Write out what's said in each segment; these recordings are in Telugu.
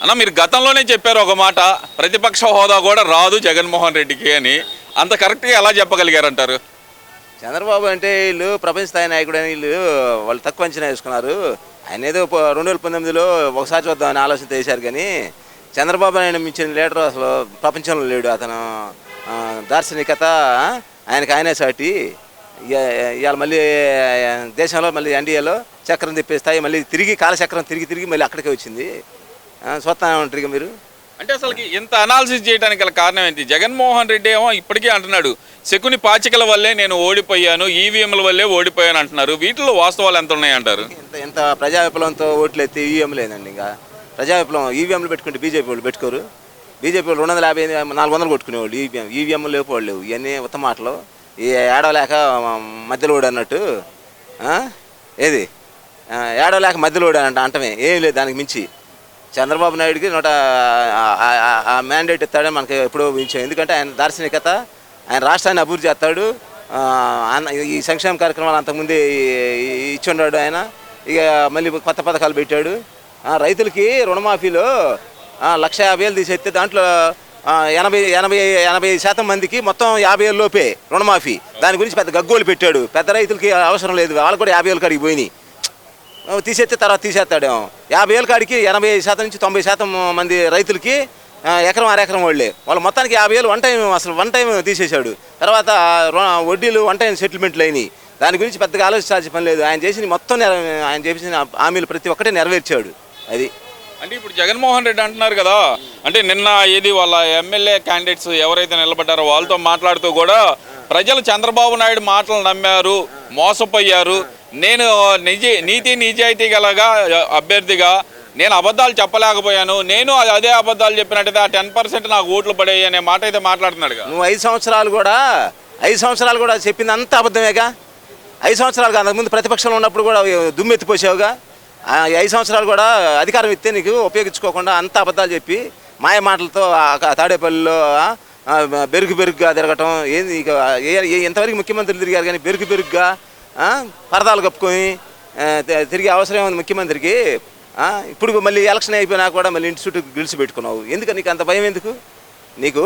అన్న మీరు గతంలోనే చెప్పారు ఒక మాట ప్రతిపక్ష హోదా కూడా రాదు జగన్మోహన్ రెడ్డికి అని. అంత కరెక్ట్గా ఎలా చెప్పగలిగారంటారు? చంద్రబాబు అంటే వీళ్ళు ప్రపంచ స్థాయి నాయకుడు అని వీళ్ళు వాళ్ళు తక్కువ అంచనా వేసుకున్నారు. ఆయన ఏదో రెండు వేల పంతొమ్మిదిలో ఒకసారి చూద్దామని ఆలోచన చేశారు కానీ చంద్రబాబు ఆయన మించిన లీడర్ అసలు ప్రపంచంలో లేడు. అతను దార్శనికత ఆయనకు ఆయనకి ఆయనే సాటి. ఇవాళ మళ్ళీ దేశంలో మళ్ళీ ఎన్డీఏలో చక్రం తిప్పే స్థాయి మళ్ళీ తిరిగి కాలచక్రం తిరిగి తిరిగి మళ్ళీ అక్కడికే వచ్చింది. చూస్తా ఉంటారు ఇక మీరు? అంటే అసలు ఇంత అనాలిసిస్ చేయడానికి గల కారణం ఏంటి? జగన్మోహన్ రెడ్డి ఏమో ఇప్పటికీ అంటున్నాడు శకుని పాచికల వల్లే నేను ఓడిపోయాను ఈవీఎంల వల్లే ఓడిపోయాను అంటున్నారు. వీటిలో వాస్తవాలు ఎంత ఉన్నాయంటారు ఇంత ఇంత ప్రజా విప్లవంతో ఓట్లు ఎత్తి ఈవీఎం లేదండి ఇంకా. ప్రజా విప్లవం ఈవీఎంలు పెట్టుకుంటే బీజేపీ వాళ్ళు పెట్టుకోరు. బీజేపీ వాళ్ళు రెండు వందల యాభై నాలుగు వందలు కొట్టుకునేవాళ్ళు ఈవీఎం ఈవీఎం లేవు వాళ్ళు లేవు. ఇవన్నీ ఉత్తమ మాటలు. ఈ ఏడవలేక మధ్యలో ఓడి అన్నట్టు? ఏది? ఏడవలేక మధ్యలో ఓడి అంట అంటమే. ఏం లేదు దానికి మించి. చంద్రబాబు నాయుడుకి నూట ఆ- మ్యాండేట్ ఇస్తాడని మనకి ఎప్పుడో ఊహించాం. ఎందుకంటే ఆయన దార్శనికత ఆయన రాష్ట్రాన్ని అభివృద్ధి చేస్తాడు. ఈ సంక్షేమ కార్యక్రమాలు అంతకుముందే ఇచ్చి ఉన్నాడు ఆయన. ఇక మళ్ళీ కొత్త పథకాలు పెట్టాడు. రైతులకి రుణమాఫీలో లక్ష యాభై వేలు తీసేస్తే దాంట్లో ఎనభై ఎనభై ఎనభై శాతం మందికి మొత్తం యాభై వేల లోపే రుణమాఫీ. దాని గురించి పెద్ద గగ్గోలు పెట్టాడు. పెద్ద రైతులకి అవసరం లేదు. వాళ్ళు కూడా యాభై ఏళ్ళు కాడికి పోయినాయి తీసేస్తే తర్వాత తీసేస్తాడేమో యాభై వేల కాడికి ఎనభై శాతం నుంచి తొంభై శాతం మంది రైతులకి ఎకరం అరెకరం వాళ్ళే వాళ్ళు మొత్తానికి యాభై వేలు వన్ టైం అసలు వన్ టైం తీసేశాడు. తర్వాత వడ్డీలు వన్ టైం సెటిల్మెంట్లు అయినాయి. దాని గురించి పెద్దగా ఆలోచించాల్సిన పని లేదు. ఆయన చేసిన మొత్తం ఆయన చేసిన హామీలు ప్రతి ఒక్కటే నెరవేర్చాడు. అది. అంటే ఇప్పుడు జగన్మోహన్ రెడ్డి అంటున్నారు కదా అంటే నిన్న ఏది వాళ్ళ ఎమ్మెల్యే క్యాండిడేట్స్ ఎవరైతే నిలబడ్డారో వాళ్ళతో మాట్లాడుతూ కూడా ప్రజలు చంద్రబాబు నాయుడు మాటలు నమ్మారు మోసపోయారు. నేను నిజ నీతి నిజాయితీ గలగా అభ్యర్థిగా నేను అబద్ధాలు చెప్పలేకపోయాను. నేను అది- అదే అబద్ధాలు చెప్పినట్టయితే ఆ టెన్ పర్సెంట్ నాకు ఓట్లు పడాయి అనే మాట అయితే మాట్లాడుతున్నాడుగా నువ్వు ఐదు సంవత్సరాలు కూడా ఐదు సంవత్సరాలు కూడా చెప్పింది అంత అబద్ధమేగా? ఐదు సంవత్సరాలు కాదు ముందు ప్రతిపక్షంలో ఉన్నప్పుడు కూడా దుమ్మెత్తిపోసావుగా? ఐదు సంవత్సరాలు కూడా అధికారం ఇస్తే నీకు ఉపయోగించుకోకుండా అంత అబద్ధాలు చెప్పి మాయ మాటలతో తాడేపల్లిలో బెరుగు బెరుగ్గా తిరగటం ఏంది ఇక ఏ- ఎంతవరకు ముఖ్యమంత్రులు తిరిగారు కానీ బెరుగు బెరుగ్గా పరదాలు కప్పుకొని తి- తిరిగే అవసరం ఉంది ముఖ్యమంత్రికి? ఇప్పుడు మళ్ళీ ఎలక్షన్ అయిపోయినా కూడా మళ్ళీ ఇంటి చుట్టూ గెలిచి పెట్టుకున్నావు. ఎందుకు నీకు అంత భయం ఎందుకు? నీకు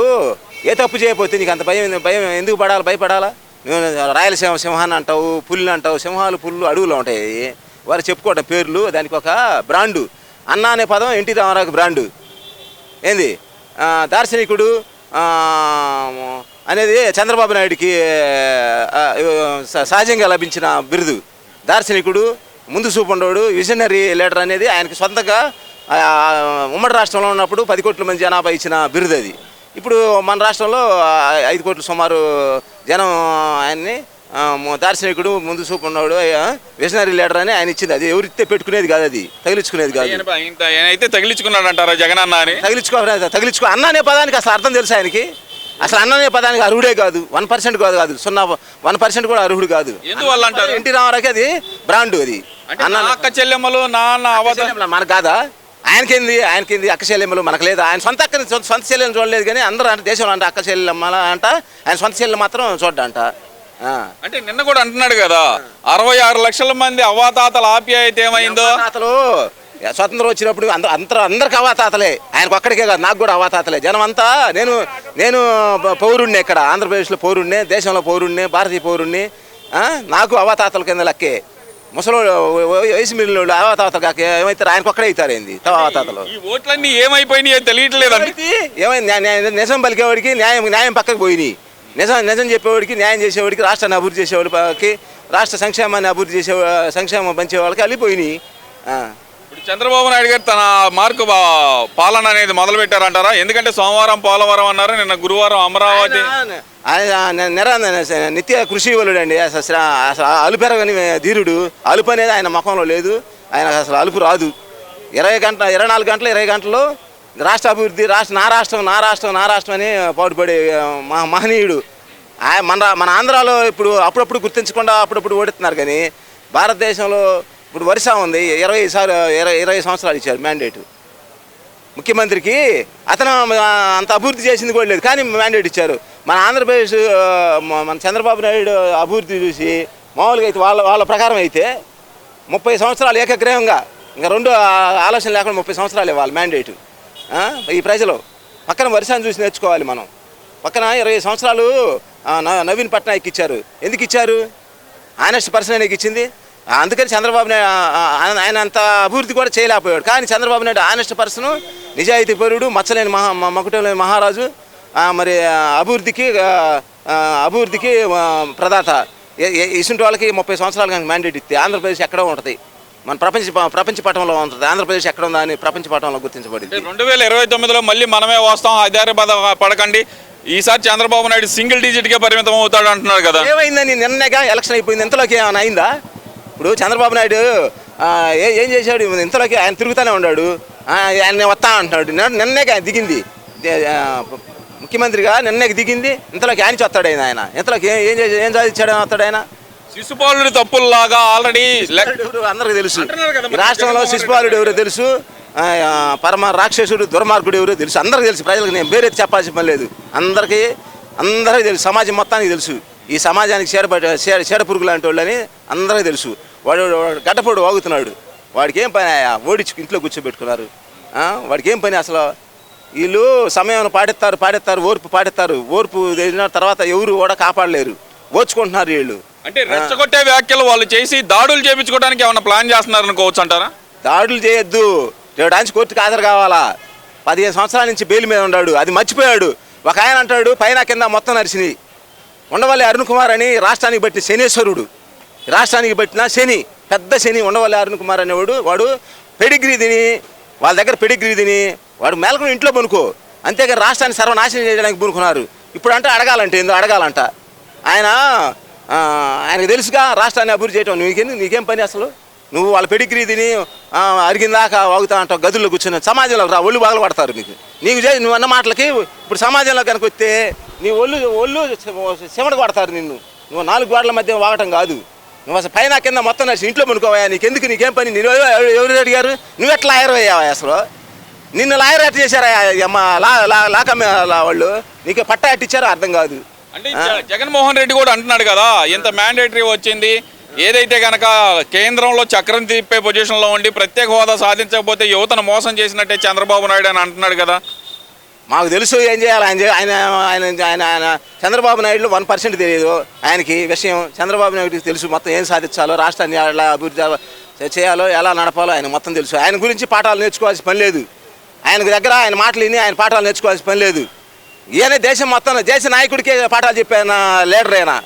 ఏ తప్పు చేయకపోతే నీకు అంత భయం భయం ఎందుకు పడాలి? భయపడాలా? నువ్వు రాయలసీమ సింహాన్ని అంటావు పుల్లు అంటావు సింహాలు పుల్లు అడవులు ఉంటాయి. వారు చెప్పుకోవడం పేర్లు దానికి ఒక బ్రాండు. అన్న అనే పదం ఎన్టీ రామారావుకి బ్రాండు. ఏంది? దార్శనికుడు అనేది చంద్రబాబు నాయుడికి సహజంగా లభించిన బిరుదు. దార్శనికుడు ముందు చూపుండోడు విజనరీ లీడర్ అనేది ఆయనకి సొంతంగా ఉమ్మడి రాష్ట్రంలో ఉన్నప్పుడు పది కోట్ల మంది జనాభా ఇచ్చిన బిరుదు అది. ఇప్పుడు మన రాష్ట్రంలో ఐదు కోట్ల సుమారు జనం ఆయన్ని దార్శనికుడు ముందు చూపు ఉన్నవాడు విజనరీ లీడర్ అని ఆయన ఇచ్చింది. అది ఎవరితే పెట్టుకునేది కాదు అది. తగిలించుకునేది కాదు. ఈయనైతే తగిలించుకున్నాడు అంటారా జగన్ అన్న అని తగిలించుకో తగిలించుకో. అన్న అనే పదానికి అసలు అర్థం తెలుసు ఆయనకి? అసలు అన్న అనే పదానికి అర్హుడే కాదు. వన్ పర్సెంట్ కాదు కాదు. సున్నా వన్ పర్సెంట్ కూడా అర్హుడు కాదు. ఎందువల్ల అంటారు? ఎన్టీ రామారావుకి అది బ్రాండ్ అది. అంటే నా అక్క చెల్లెమ్మలు నాన్న మనకు కాదా? ఆయనకేంది? ఆయనకేంది? అక్క చెల్లెమ్మలు మనకు లేదు? ఆయన సొంత అక్కని సొంత చెల్లెలు చూడలేదు కానీ అందరూ అంటే దేశంలో అంటే అక్క చెల్లెమ్మల అంట ఆయన సొంత చెల్లెలు మాత్రం చూడ్డంట. ఆ. అంటే నిన్న కూడా అంటున్నాడు కదా అరవై ఆరు లక్షల మంది అవాతాతల ఆప్యాయత ఏమైందో? అవాతాతలు స్వతంత్రం వచ్చినప్పుడు అందరూ అందరూ అందరికి అవాతాతలే. ఆయనకు ఒక్కడికే కాదు నాకు కూడా అవాతాతలే. జనం అంతా నేను నేను పౌరుణ్ణి ఇక్కడ. ఆంధ్రప్రదేశ్లో పౌరుణ్ణి దేశంలో పౌరుణ్ణి భారతీయ పౌరుణ్ణి? నాకు అవాతాతల కింద లక్కే. ముసలి వయసు మిల్లు అవాతాతలు కాక ఏమైతే ఆయనకు ఒక్కడే అవుతారు ఏంది అవాతాతలు. ఓట్లన్నీ ఏమైపోయినాయో తెలియట్లేదండి? అయితే ఏమైంది? నిజం పలికేవాడికి న్యాయం న్యాయం పక్కకు పోయినాయి. నిజం నిజం చెప్పేవాడికి న్యాయం చేసేవాడికి రాష్ట్రాన్ని అభివృద్ధి చేసేవాడికి రాష్ట్ర సంక్షేమాన్ని అభివృద్ధి చేసే సంక్షేమం పంచే వాళ్ళకి వెళ్ళిపోయినాయి ఆ. ఇప్పుడు చంద్రబాబు నాయుడు గారు తన మార్కు పాలన అనేది మొదలు పెట్టారంటారా ఎందుకంటే సోమవారం పోలవరం అన్నారు నిన్న గురువారం అమరావతి ఆయన- నిర నిత్య కృషి వలుడండి అసలు అసలు అలుపెరగని ధీరుడు. అలుపు అనేది ఆయన ముఖంలో లేదు. ఆయన అసలు అలుపు రాదు. ఇరవై గంటల ఇరవై నాలుగు గంటలు ఇరవై గంటలు రాష్ట్ర అభివృద్ధి రాష్ట్ర నా రాష్ట్రం నా రాష్ట్రం నా రాష్ట్రం అని పాటుపడే మహ మహనీయుడు. ఆయన మన రా- మన ఆంధ్రాలో ఇప్పుడు అప్పుడప్పుడు గుర్తించకుండా అప్పుడప్పుడు ఓడిస్తున్నారు కానీ భారతదేశంలో ఇప్పుడు వరుస ఉంది. ఇరవై సార్ ఇరవై ఇరవై సంవత్సరాలు ఇచ్చారు మ్యాండేటు ముఖ్యమంత్రికి అతను అంత అభివృద్ధి చేసింది కూడా లేదు కానీ మ్యాండేట్ ఇచ్చారు. మన ఆంధ్రప్రదేశ్ మన చంద్రబాబు నాయుడు అభివృద్ధి చూసి మామూలుగా అయితే వాళ్ళ వాళ్ళ ప్రకారం అయితే ముప్పై సంవత్సరాలు ఏకగ్రహంగా ఇంకా రెండు ఆలోచన లేకుండా ముప్పై సంవత్సరాలు ఇవ్వాలి మ్యాండేట్ ఈ ప్రజలు. పక్కన వరిసాన్ని చూసి నేర్చుకోవాలి మనం. పక్కన ఇరవై సంవత్సరాలు న- నవీన్ పట్నాయక్ ఇచ్చారు. ఎందుకు ఇచ్చారు? ఆనెస్ట్ పర్సన్ ఇచ్చింది. అందుకని చంద్రబాబు నాయుడు ఆయన- అంత అభివృద్ధి కూడా చేయలేకపోయాడు. కానీ చంద్రబాబు నాయుడు ఆనెస్ట్ పర్సన్ నిజాయితీ పరుడు మచ్చలేని మహా మకుటలేని మహారాజు మరి అభివృద్ధికి అభివృద్ధికి ప్రదాత. ఇసుంటి వాళ్ళకి ముప్పై సంవత్సరాలు కనుక మ్యాండేట్ ఇస్తే ఆంధ్రప్రదేశ్ ఎక్కడో ఉంటుంది. మన ప్రపంచ ప్రపంచ పటంలో ఉంటుంది. ఆంధ్రప్రదేశ్ ఎక్కడ ఉందా అని ప్రపంచ పటంలో గుర్తించబడింది. రెండు వేల ఇరవై తొమ్మిదిలో మళ్ళీ మనమే వస్తాం హైదరాబాద్ పడకండి. ఈసారి చంద్రబాబు నాయుడు సింగిల్ డిజిట్కే పరిమితం అవుతాడు అంటున్నారు కదా. ఏమైందని నిన్నగా ఎలక్షన్ అయిపోయింది. ఇంతలోకి ఏమైనా అయిందా? ఇప్పుడు చంద్రబాబు నాయుడు ఏ ఏం చేశాడు? ఇంతలోకి ఆయన తిరుగుతూనే ఉన్నాడు. ఆయన వస్తా అంటున్నాడు నిన్న- దిగింది. ముఖ్యమంత్రిగా నిన్నేకి దిగింది. ఇంతలోకి ఆయన వస్తాడు ఆయన. ఆయన ఇంతలోకి ఏం ఏం చేసి ఏం సాధించాడు వస్తాడు ఆయన? శిశుపాలుడి తప్పుల్లాగా ఆల్రెడీ అందరికీ తెలుసు. రాష్ట్రంలో శిశుపాలుడు ఎవరో తెలుసు. పరమ రాక్షసుడు దుర్మార్గుడు ఎవరో తెలుసు. అందరికీ తెలుసు. ప్రజలకు నేను వేరే చెప్పాల్సిన పని లేదు. అందరికీ అందరికీ తెలుసు. సమాజం మొత్తానికి తెలుసు. ఈ సమాజానికి చీడ చీడ చీడ పురుగు లాంటి వాళ్ళని అందరికీ తెలుసు. వాడు గడ్డపోడు వాగుతున్నాడు. వాడికి ఏం పని ఆయా? ఓడించి ఇంట్లో కూర్చోబెట్టుకున్నారు. వాడికి ఏం పని అసలు? వీళ్ళు సమయం పాటిస్తారు పాటిస్తారు ఓర్పు పాటిస్తారు. ఓర్పు తెలిసిన తర్వాత ఎవరు కూడా కాపాడలేరు. ఓర్చుకుంటున్నారు వీళ్ళు. అంటే రెచ్చగొట్టే వ్యాఖ్యలు వాళ్ళు చేసి దాడులు చేయించుకోవడానికి ఏమైనా ప్లాన్ చేస్తున్నారు అనుకోవచ్చు అంటారా? దాడులు చేయొద్దు. రేపు కోర్టుకు హాజరు కావాలా? పదిహేను సంవత్సరాల నుంచి బెయిల్ మీద ఉన్నాడు. అది మర్చిపోయాడు. ఒక ఆయన అంటాడు పైన కింద మొత్తం నరిసినాయి. ఉండవల్లి అరుణ్ కుమార్ అని రాష్ట్రానికి బట్టిన శనేశ్వరుడు. రాష్ట్రానికి బట్టిన శని పెద్ద శని ఉండవల్లి అరుణ్ కుమార్ అనేవాడు వాడు పెడిగ్రీ తిని వాళ్ళ దగ్గర పెడిగ్రీ తిని వాడు మేలకొని ఇంట్లో పనుకో. అంతేగాని రాష్ట్రాన్ని సర్వనాశనం చేయడానికి పూనుకున్నారు. ఇప్పుడు అంటే అడగాలంటే ఏందో అడగాలంట. ఆయన ఆయనకు తెలుసుగా రాష్ట్రాన్ని అభివృద్ధి చేయటం. నీకేం నీకేం పని అసలు? నువ్వు వాళ్ళ పెడిగ్రీ తిని ఆ, అరిగిందాకా వాగుతా అంటావు గదుల్లో కూర్చొని సమాజంలో రా ఒళ్ళు బాగా పడతారు నీకు. నీకు చే నువ్వు అన్న మాటలకి ఇప్పుడు సమాజంలో కనుక వస్తే నీ ఒళ్ళు ఒళ్ళు చెమట పడతారు నిన్ను. నువ్వు నాలుగు గోడల మధ్య వాగటం కాదు. నువ్వు అసలు పైన కింద మొత్తం నడిచి ఇంట్లో పనుకోవా నీకెందుకు నీకేం పని? నేను ఎవరు అడిగారు నువ్వు ఎట్లా లాయర్ అయ్యావా అసలు? నిన్ను లాయర్ అట్ చేశారా అమ్మ? లా లా లాకమ్మ లా వాళ్ళు? నీకు పట్టా ఎట్టిచ్చారో అర్థం కాదు. అంటే జగన్మోహన్ రెడ్డి కూడా అంటున్నాడు కదా ఇంత మ్యాండేటరీ వచ్చింది ఏదైతే కనుక కేంద్రంలో చక్రం తిప్పే పొజిషన్లో ఉండి ప్రత్యేక హోదా సాధించకపోతే యువతను మోసం చేసినట్టే చంద్రబాబు నాయుడు అని అంటున్నాడు కదా. మాకు తెలుసు ఏం చేయాలి ఆయన ఆయన ఆయన ఆయన ఆయన చంద్రబాబు నాయుడు వన్ పర్సెంట్ తెలియదు. ఆయనకి విషయం చంద్రబాబు నాయుడుకి తెలుసు మొత్తం ఏం సాధించాలో రాష్ట్రాన్ని ఎలా అభివృద్ధి చేయాలో ఎలా నడపాలో ఆయన మొత్తం తెలుసు. ఆయన గురించి పాఠాలు నేర్చుకోవాల్సిన పని లేదు. ఆయన దగ్గర ఆయన మాటలు విని ఆయన పాఠాలు నేర్చుకోవాల్సిన పని లేదు. ఈయన దేశం మొత్తం దేశ నాయకుడికే పాఠాలు చెప్పిన లీడర్ అయినా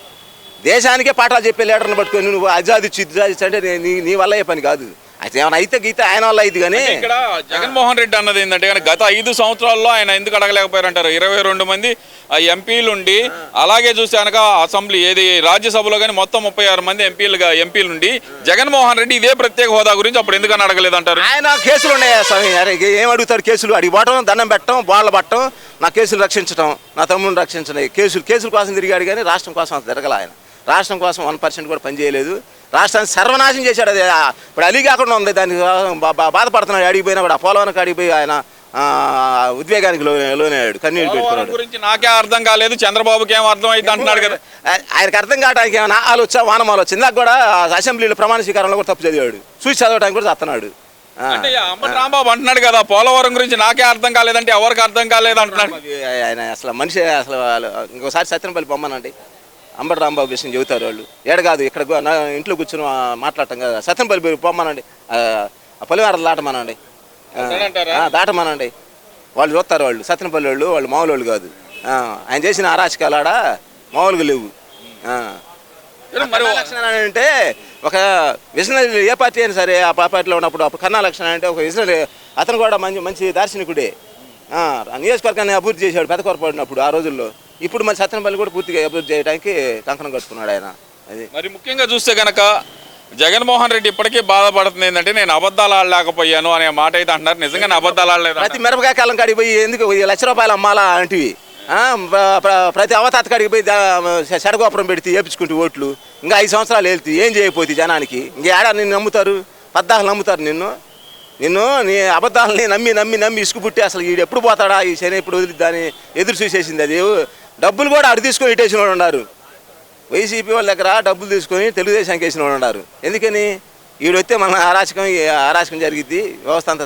దేశానికే పాఠాలు చెప్పే లీడర్ని పట్టుకొని నువ్వు అజాదిచ్చు ఇజాదిచ్చు అంటే నీ- నీ వల్ల అయ్యే పని కాదు. అయితే ఏమైనా అయితే గీత ఆయన వల్ల అయింది కానీ ఇక్కడ జగన్మోహన్ రెడ్డి అన్నది ఏంటంటే కనుక గత ఐదు సంవత్సరాల్లో ఆయన ఎందుకు అడగలేకపోయారంటారు ఇరవై రెండు మంది ఆ ఎంపీలు ఉండి అలాగే చూస్తే కనుక అసెంబ్లీ ఏది రాజ్యసభలో కానీ మొత్తం ముప్పై ఆరు మంది ఎంపీలుగా ఎంపీలు ఉండి జగన్మోహన్ రెడ్డి ఇదే ప్రత్యేక హోదా గురించి అప్పుడు ఎందుకని అడగలేదంటారు ఆయన కేసులు ఉన్నాయా స్వామి? అరే ఏం అడుగుతాడు కేసులు? అడిగి పోవటం దండం పెట్టడం బాళ్ళ పట్టడం నా కేసులు రక్షించడం నా తమ్ముడిని రక్షించడం కేసులు కేసుల కోసం తిరిగాడు కానీ రాష్ట్రం కోసం తిరగల ఆయన. రాష్ట్రం కోసం వన్ పర్సెంట్ కూడా పనిచేయలేదు రాష్ట్రాన్ని సర్వనాశనం చేశాడు అది. ఇప్పుడు అలీ కాకుండా ఉంది. దానికి బాధపడుతున్నాడు. అడిగి పోయినా కూడా ఆ పోలవరకు అడిగి పోయి ఆయన ఉద్వేగానికి లోనే లోనయ్యాడు కన్నీళ్ళు పోలవరం పెట్టుకున్నాడు. గురించి నాకే అర్థం కాలేదు. చంద్రబాబుకి ఏం అర్థం అయితే అంటున్నాడు కదా. ఆయనకు అర్థం కావడానికి ఏమైనా ఆలు వచ్చా వానమాలు వచ్చి ఇందాక కూడా అసెంబ్లీలో ప్రమాణ స్వీకారంలో కూడా తప్పు చదివాడు. చూసి చదవడానికి కూడా చస్తున్నాడు. అంటే రాంబాబు అంటున్నాడు కదా పోలవరం గురించి నాకే అర్థం కాలేదంటే ఎవరికి అర్థం కాలేదు అంటున్నాడు. ఆయన అసలు మనిషి అసలు ఇంకోసారి సత్యనపల్లి బొమ్మనండి. అంబటి రాంబాబు విషయం చెబుతారు వాళ్ళు. ఏడ కాదు ఇక్కడ నా ఇంట్లో కూర్చొని మాట్లాడటం కదా. సత్యనపల్లి బొమ్మనండి ఆ పలివారలు దాటమనండి. దాటమనండి. వాళ్ళు చూస్తారు వాళ్ళు. సత్యనపల్లి వాళ్ళు వాళ్ళు మామూలు వాళ్ళు కాదు. ఆయన చేసిన అరాచకాలు ఆడ మామూలుగా లేవు. ఆ. మరి కన్నా లక్షణ అంటే ఒక విజనరీ ఏ పార్టీ అయినా సరే ఆ పార్టీలో ఉన్నప్పుడు అప్పుడు కన్నా లక్షణ అంటే ఒక విజనరీ అతను కూడా మంచి మంచి దార్శనికుడే. నియోజకవర్గాన్ని అభివృద్ధి చేశాడు పెద్ద కొరపడినప్పుడు ఆ రోజుల్లో. ఇప్పుడు మన సత్యనపల్లి కూడా పూర్తిగా అభివృద్ధి చేయడానికి కంకణం కట్టుకున్నాడు ఆయన. అది మరి ముఖ్యంగా చూస్తే గనక జగన్మోహన్ రెడ్డి ఇప్పటికీ బాధపడుతుంది ఏంటంటే నేను అబద్ధాలు ఆడలేకపోయాను అనే మాట అయితే అంటున్నారు. నిజంగానే అబద్ధాలు ఆడలేదు ప్రతి మిరపకాయ కాలం కాడికి పోయి ఎందుకు లక్ష రూపాయలు అమ్మాలా అంటివి? ప్రతి అవతాత కాడికి పోయి చెడగోపురం పెడితే ఏపించుకుంటూ ఓట్లు. ఇంకా ఐదు సంవత్సరాలు వెళ్తే ఏం చేయకపోతే జనానికి? ఇంక ఏడా నిన్ను నమ్ముతారు? పద్దాలు నమ్ముతారు నిన్ను. నిన్ను నీ అబద్ధాలని నమ్మి నమ్మి నమ్మి ఇసుకు పుట్టి అసలు ఈడు ఎప్పుడు పోతాడా? ఈ శని ఎప్పుడు వదిలిద్దని ఎదురు చూసేసింది అది. డబ్బులు కూడా అడు తీసుకొని ఇటేసిన వాళ్ళు ఉన్నారు. వైసీపీ వాళ్ళ దగ్గర డబ్బులు తీసుకొని తెలుగుదేశానికి వేసిన వాళ్ళు ఉన్నారు. ఎందుకని? ఈడు వస్తే మన అరాచకం అరాచకం జరిగిద్ది. వ్యవస్థ అంతా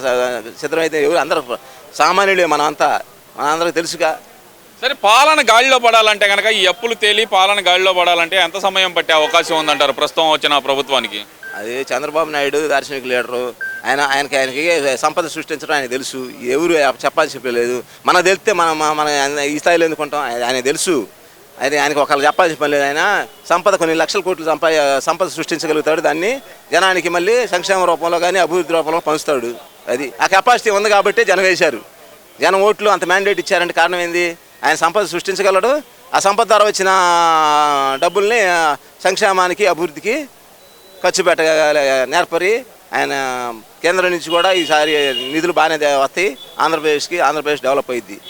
సిద్ధమైతే ఎవరు? అందరూ సామాన్యుడే మనం అంతా మనందరికి తెలుసుగా. సరే పాలన గాడిలో పడాలంటే కనుక ఈ అప్పులు తేలి పాలన గాడిలో పడాలంటే ఎంత సమయం పట్టే అవకాశం ఉందంటారు ప్రస్తుతం వచ్చిన ప్రభుత్వానికి? అది చంద్రబాబు నాయుడు దార్శనిక లీడరు. ఆయన ఆయనకి ఆయనకి సంపద సృష్టించడం ఆయన తెలుసు. ఎవరు చెప్పాల్సి చెప్పలేదు మనకు తెలిస్తే మనం మన- ఈ స్థాయిలో ఎందుకుంటాం ఆయన ఆయన తెలుసు. అయితే ఆయనకి ఒకళ్ళు చెప్పాల్సిన పని లేదు. ఆయన సంపద కొన్ని లక్షల కోట్లు సంపా సంపద సృష్టించగలుగుతాడు. దాన్ని జనానికి మళ్ళీ సంక్షేమ రూపంలో కానీ అభివృద్ధి రూపంలో పంచుతాడు. అది ఆ కెపాసిటీ ఉంది కాబట్టి జనం వేశారు. జనం ఓట్లు అంత మ్యాండేట్ ఇచ్చారంటే కారణం ఏంది? ఆయన సంపద సృష్టించగలడు. ఆ సంపద ద్వారా వచ్చిన డబ్బుల్ని సంక్షేమానికి అభివృద్ధికి ఖర్చు పెట్టగల నేర్పరి. ఆయన కేంద్రం నుంచి కూడా ఈసారి నిధులు బాగానే వస్తాయి. ఆంధ్రప్రదేశ్కి ఆంధ్రప్రదేశ్ డెవలప్ అయ్యిద్ది